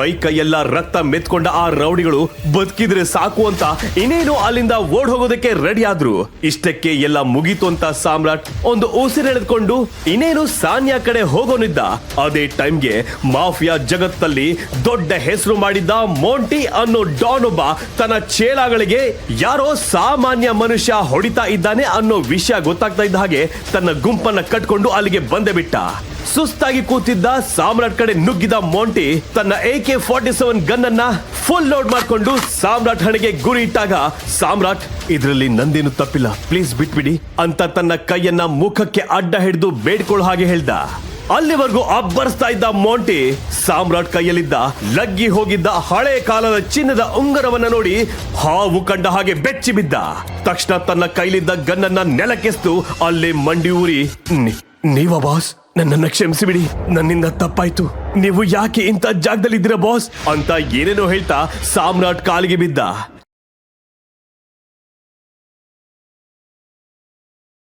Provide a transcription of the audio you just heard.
ಮೈ ಕೈಯೆಲ್ಲ ರಕ್ತ ಮೆತ್ಕೊಂಡ ಆ ರೌಡಿಗಳು ಬದುಕಿದ್ರೆ ಸಾಕು ಅಂತ ಇನ್ನೇನು ಅಲ್ಲಿಂದ ಓಡ್ ಹೋಗೋದಕ್ಕೆ ರೆಡಿ ಆದ್ರು. ಇಷ್ಟಕ್ಕೆ ಎಲ್ಲ ಮುಗೀತು ಅಂತ ಸಾಮ್ರಾಟ್ ಒಂದು ಉಸಿರೆಳೆದುಕೊಂಡು ಇನ್ನೇನು ಸಾನ್ಯಾ ಕಡೆ ಹೋಗೋನಿದ್ದ. ಅದೇ ಟೈಮ್ಗೆ ಮಾಫಿಯಾ ಜಗತ್ತಲ್ಲಿ ದೊಡ್ಡ ಹೆಸರು ಮಾಡಿದ್ದ ಮೋಂಟಿ ಅನ್ನೋ ಡಾನ್ ಒಬ್ಬ ತನ್ನ ಚೇಲಾಗಳಿಗೆ ಯಾರೋ ಸಾಮಾನ್ಯ ಮನುಷ್ಯ ಹೊಡಿತಾ ಇದ್ದಾನೆ ಅನ್ನೋ ವಿಷಯ ಗೊತ್ತಾಗ್ತಾ ಇದ್ದ ಹಾಗೆ ತನ್ನ ಗುಂಪನ್ನ ಕಟ್ಕೊಂಡು ಅಲ್ಲಿಗೆ ಬಂದೆ ಬಿಟ್ಟ. ಸುಸ್ತಾಗಿ ಕೂತಿದ್ದ ಸಾಮ್ರಾಟ್ ಕಡೆ ನುಗ್ಗಿದ ಮೋಂಟಿ ತನ್ನ A K forty seven gun ಅನ್ನ ಫುಲ್ ಲೋಡ್ ಮಾಡ್ಕೊಂಡು ಸಾಮ್ರಾಟ್ ಹಣೆಗೆ ಗುರಿ ಇಟ್ಟಾಗ ಸಾಮ್ರಾಟ್, ಇದರಲ್ಲಿ ನಂದೇನು ತಪ್ಪಿಲ್ಲ. ಪ್ಲೀಸ್ ಬಿಟ್ಬಿಡಿ ಅಂತ ತನ್ನ ಕೈಯನ್ನ ಮುಖಕ್ಕೆ ಅಡ್ಡ ಹಿಡಿದು ಬೇಡ್ಕೊಳ್ಳೋ ಹಾಗೆ ಹೇಳ್ದ. ಅಲ್ಲಿವರೆಗೂ ಅಬ್ಬರಿಸ್ತಾ ಇದ್ದ ಮೋಂಟಿ ಸಾಮ್ರಾಟ್ ಕೈಯಲ್ಲಿದ್ದ ಲಗ್ಗಿ ಹೋಗಿದ್ದ ಹಳೆ ಕಾಲದ ಚಿನ್ನದ ಉಂಗರವನ್ನ ನೋಡಿ ಹಾವು ಕಂಡ ಹಾಗೆ ಬೆಚ್ಚಿ ಬಿದ್ದ. ತಕ್ಷಣ ತನ್ನ ಕೈಲಿದ್ದ ಗನ್ನನ್ನ ನೆಲಕ್ಕೆಸ್ತು, ಅಲ್ಲಿ ಮಂಡಿ ಊರಿ ನೀವ ಬಾಸ್ ನನ್ನನ್ನ ಕ್ಷಮಿಸಿಬಿಡಿ. ನನ್ನಿಂದ ತಪ್ಪಾಯ್ತು. ನೀವು ಯಾಕೆ ಇಂಥ ಜಾಗದಲ್ಲಿದ್ದೀರಾ, ಬಾಸ್? ಅಂತ ಏನೇನೋ ಹೇಳ್ತಾ ಸಾಮ್ರಾಟ್ ಕಾಲಿಗೆ ಬಿದ್ದ.